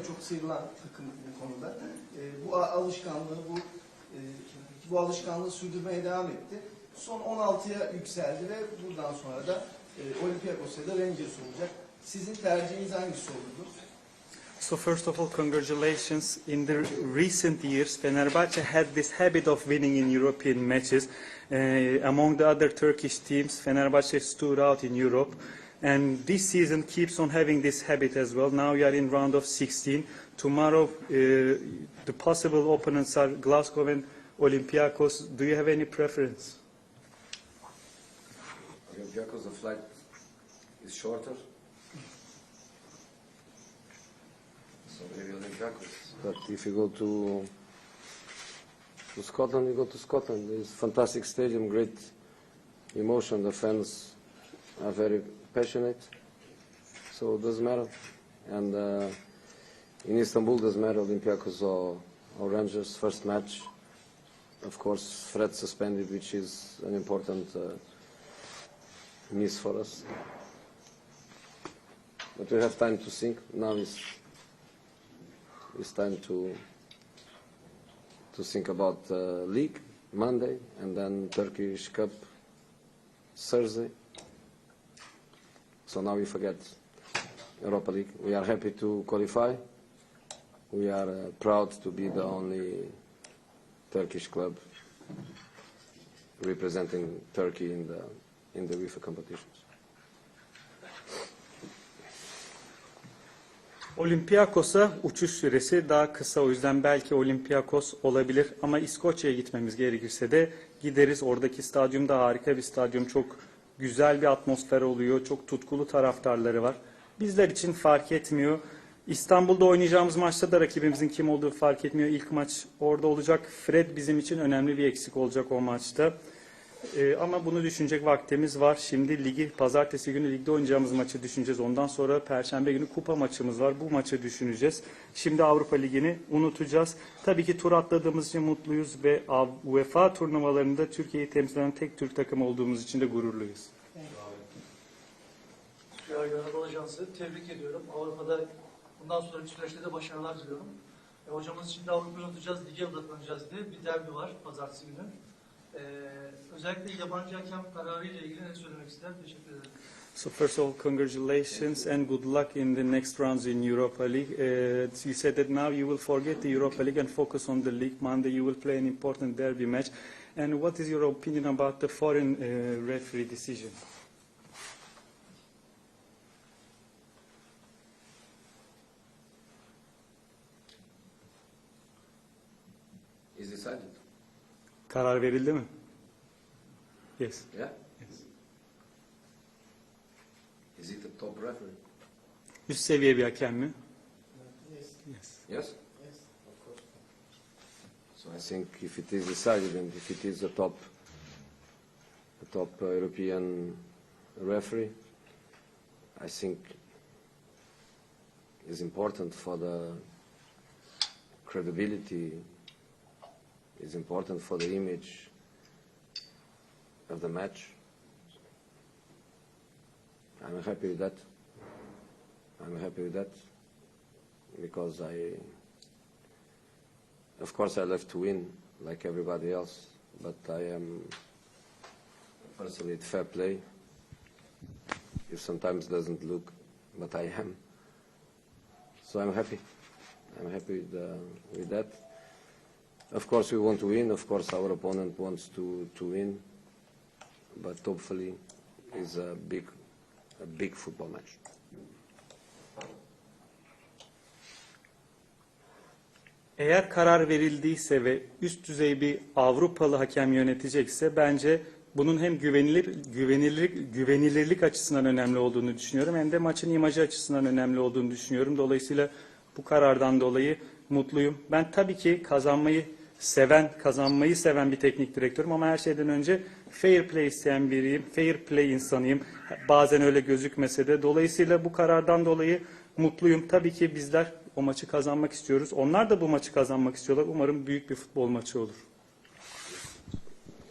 en çok sıyrılan takım bu konuda. E, bu alışkanlığı, bu e, bu alışkanlığı sürdürmeye devam etti. Son 16'ya yükseldi ve buradan sonra da e, Olympiakos ya da Rangers olacak. Sizin tercihiniz hangisi olurdu? So first of all, congratulations. In the recent years, Fenerbahce had this habit of winning in European matches. Uh, among the other Turkish teams, Fenerbahce stood out in Europe. And this season keeps on having this habit as well. Now we are in round of 16. Tomorrow, uh, the possible opponents are Glasgow and Olympiacos. Do you have any preference? Olympiacos, the flight is shorter. So maybe Olympiacos. But if you go to to Scotland, you go to Scotland. It's a fantastic stadium, great emotion. The fans are very passionate. So it doesn't matter. And uh, in Istanbul, doesn't matter Olympiacos or, or Rangers. First match, of course, Fred suspended, which is an important. Uh, miss for us. But we have time to think. Now is it's time to to think about uh, league Monday and then Turkish Cup Thursday. So now we forget Europa League. We are happy to qualify. We are uh, proud to be the only Turkish club representing Turkey in the in the UEFA competitions. Olympiakos'a uçuş süresi daha kısa o yüzden belki Olympiakos olabilir ama İskoçya'ya gitmemiz gerekirse de gideriz. Oradaki stadyum da harika bir stadyum. Çok güzel bir atmosfer oluyor. Çok tutkulu taraftarları var. Bizler için fark etmiyor. İstanbul'da oynayacağımız maçta da rakibimizin kim olduğu fark etmiyor. İlk maç orada olacak. Fred bizim için önemli bir eksik olacak o maçta. Ee, ama bunu düşünecek vaktimiz var. Şimdi ligi pazartesi günü ligde oynayacağımız maçı düşüneceğiz. Ondan sonra perşembe günü kupa maçımız var. Bu maçı düşüneceğiz. Şimdi Avrupa Ligi'ni unutacağız. Tabii ki tur atladığımız için mutluyuz ve UEFA turnuvalarında Türkiye'yi temsil eden tek Türk takım olduğumuz için de gururluyuz. Yargı Anadolu Ajansı tebrik ediyorum. Avrupa'da bundan sonraki süreçte de başarılar diliyorum. E, hocamız şimdi Avrupa'yı unutacağız, lige odaklanacağız diye bir derbi var pazartesi günü. So first of all, congratulations and good luck in the next rounds in Europa League. Uh, you said that now you will forget the Europa League and focus on the league. Monday you will play an important derby match. And what is your opinion about the foreign uh, referee decision? Karar verildi mi? Yes. Yeah. yes. Is it a top referee? Üst seviye bir hakem mi? Yes, Yes. Yes. yes, of course. So I think if it is decided and if it is the top, the top uh, European referee, I think is important for the credibility, is important for the image of the match. I'm happy with that. I'm happy with that because I of course, I love to win like everybody else, but I am personally at fair play. It sometimes doesn't look, but I am. So I'm happy. I'm happy with, uh, with that. Of course, we want to win. Of course, our opponent wants to, to win, but hopefully, it's a big, a big football match. Eğer karar verildiyse ve üst düzey bir Avrupalı hakem yönetecekse bence bunun hem güvenilir güvenilir güvenilirlik açısından önemli olduğunu düşünüyorum hem de maçın imajı açısından önemli olduğunu düşünüyorum. Dolayısıyla bu karardan dolayı mutluyum. Ben tabii ki kazanmayı seven, kazanmayı seven bir teknik direktörüm ama her şeyden önce fair play isteyen biriyim. Fair play insanıyım. Bazen öyle gözükmese de. Dolayısıyla bu karardan dolayı mutluyum. Tabii ki bizler o maçı kazanmak istiyoruz. Onlar da bu maçı kazanmak istiyorlar. Umarım büyük bir futbol maçı olur.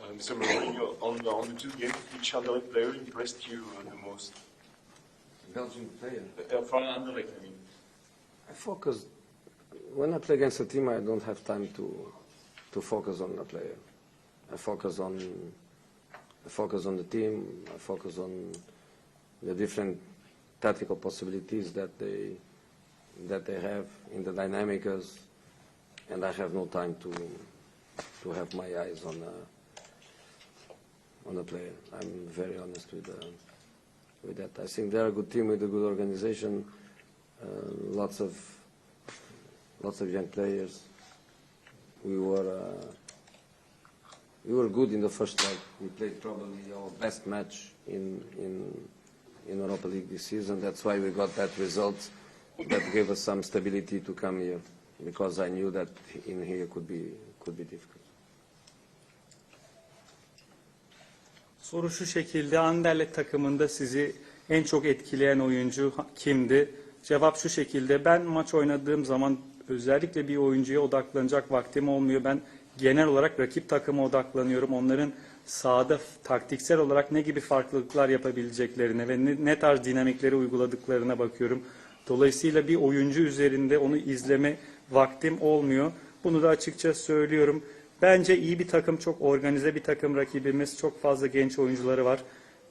Uh, Mr. Mourinho, on the, on the two games, which Anderlecht player impressed you uh, the most? Belgian player. Uh, from Anderlecht, I mean. I focus. When I play against a team, I don't have time to to focus on a player. I focus on I focus on the team. I focus on the different tactical possibilities that they that they have in the dynamics, and I have no time to to have my eyes on a on a player. I'm very honest with uh, with that. I think they're a good team with a good organization, uh, lots of lots of young players. We were uh, we were good in the first leg. We played probably our best match in in in Europa League this season. That's why we got that result that gave us some stability to come here because I knew that in here could be could be difficult. Soru şu şekilde Anderlecht takımında sizi en çok etkileyen oyuncu kimdi? Cevap şu şekilde ben maç oynadığım zaman özellikle bir oyuncuya odaklanacak vaktim olmuyor. Ben genel olarak rakip takıma odaklanıyorum. Onların sahada taktiksel olarak ne gibi farklılıklar yapabileceklerine ve ne, ne tarz dinamikleri uyguladıklarına bakıyorum. Dolayısıyla bir oyuncu üzerinde onu izleme vaktim olmuyor. Bunu da açıkça söylüyorum. Bence iyi bir takım, çok organize bir takım rakibimiz. Çok fazla genç oyuncuları var.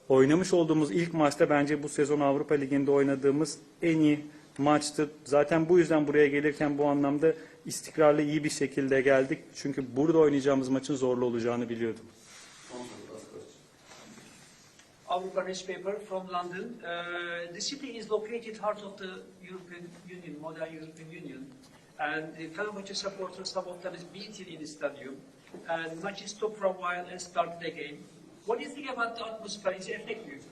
Oynamış olduğumuz ilk maçta bence bu sezon Avrupa Ligi'nde oynadığımız en iyi maçtı. Zaten bu yüzden buraya gelirken bu anlamda istikrarlı iyi bir şekilde geldik. Çünkü burada oynayacağımız maçın zorlu olacağını biliyordum. Avrupa newspaper from London. Uh, the city is located heart of the European Union, modern European Union. And the Fenerbahce supporters, some of them is beaten in the stadium. And match is stopped for a while and started again. What do you think about the atmosphere? Is it effective?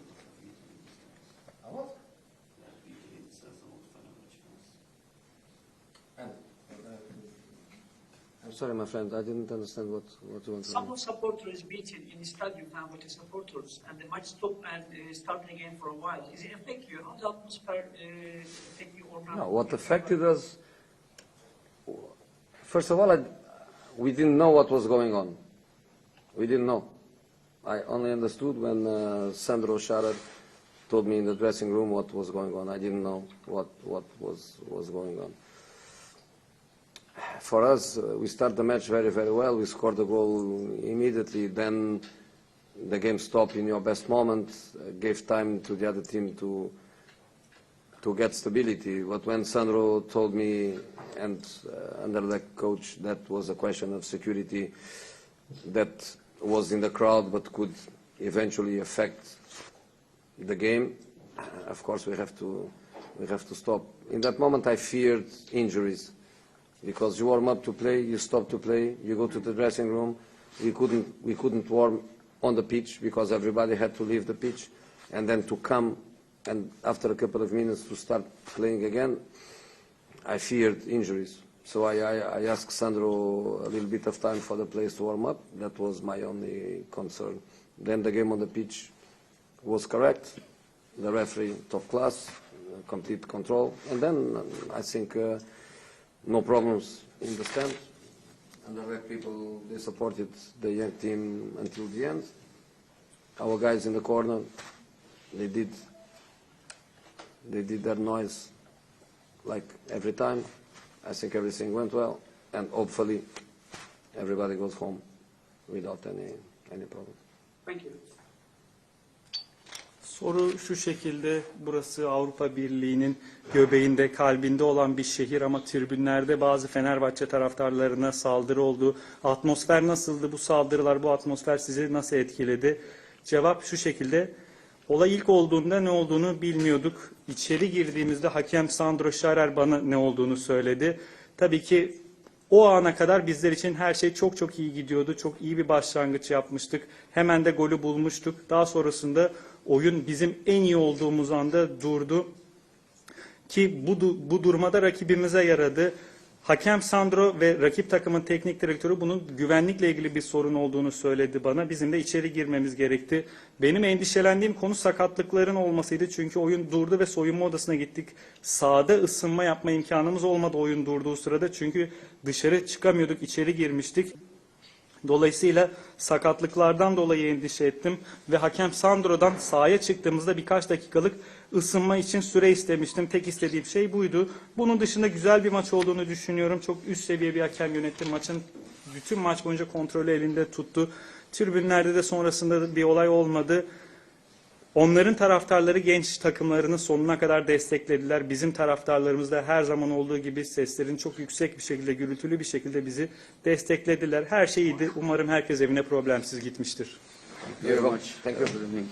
I'm sorry, my friend. I didn't understand what what you want to. Some of supporters is beaten in the stadium, Fenerbahce supporters, and the match stop and uh, started again for a while. Is it effective? How the atmosphere uh, affect you or not? No, what affected us, first of all, I, we didn't know what was going on. We didn't know. I only understood when uh, Sandro Scharer told me in the dressing room what was going on. I didn't know what, what was, was going on. For us, uh, we start the match very, very well. We scored the goal immediately. Then the game stopped in your best moment, uh, gave time to the other team to to get stability. But when Sandro told me, and uh, under the coach, that was a question of security that was in the crowd but could eventually affect the game. Of course, we have to we have to stop. In that moment, I feared injuries because you warm up to play, you stop to play, you go to the dressing room. We couldn't we couldn't warm on the pitch because everybody had to leave the pitch, and then to come and after a couple of minutes to start playing again, I feared injuries. So I, I, I asked Sandro a little bit of time for the players to warm up. That was my only concern. Then the game on the pitch was correct. The referee, top class, uh, complete control. And then um, I think uh, no problems in the stand. And the red people, they supported the young team until the end. Our guys in the corner, they did they did their noise like every time. I think everything went well, and hopefully everybody goes home without any any problem. Thank you. Soru şu şekilde, burası Avrupa Birliği'nin göbeğinde, kalbinde olan bir şehir ama tribünlerde bazı Fenerbahçe taraftarlarına saldırı oldu. Atmosfer nasıldı bu saldırılar, bu atmosfer sizi nasıl etkiledi? Cevap şu şekilde, olay ilk olduğunda ne olduğunu bilmiyorduk. İçeri girdiğimizde hakem Sandro Scharer bana ne olduğunu söyledi. Tabii ki o ana kadar bizler için her şey çok çok iyi gidiyordu. Çok iyi bir başlangıç yapmıştık. Hemen de golü bulmuştuk. Daha sonrasında oyun bizim en iyi olduğumuz anda durdu. Ki bu, bu durmada rakibimize yaradı. Hakem Sandro ve rakip takımın teknik direktörü bunun güvenlikle ilgili bir sorun olduğunu söyledi bana. Bizim de içeri girmemiz gerekti. Benim endişelendiğim konu sakatlıkların olmasıydı. Çünkü oyun durdu ve soyunma odasına gittik. Sahada ısınma yapma imkanımız olmadı oyun durduğu sırada. Çünkü dışarı çıkamıyorduk, içeri girmiştik. Dolayısıyla sakatlıklardan dolayı endişe ettim ve hakem Sandro'dan sahaya çıktığımızda birkaç dakikalık ısınma için süre istemiştim. Tek istediğim şey buydu. Bunun dışında güzel bir maç olduğunu düşünüyorum. Çok üst seviye bir hakem yönetti. Maçın bütün maç boyunca kontrolü elinde tuttu. Tribünlerde de sonrasında bir olay olmadı. Onların taraftarları genç takımlarını sonuna kadar desteklediler. Bizim taraftarlarımız da her zaman olduğu gibi seslerini çok yüksek bir şekilde, gürültülü bir şekilde bizi desteklediler. Her şey iyiydi. Umarım herkes evine problemsiz gitmiştir. Thank you very much. Thank you. Good evening.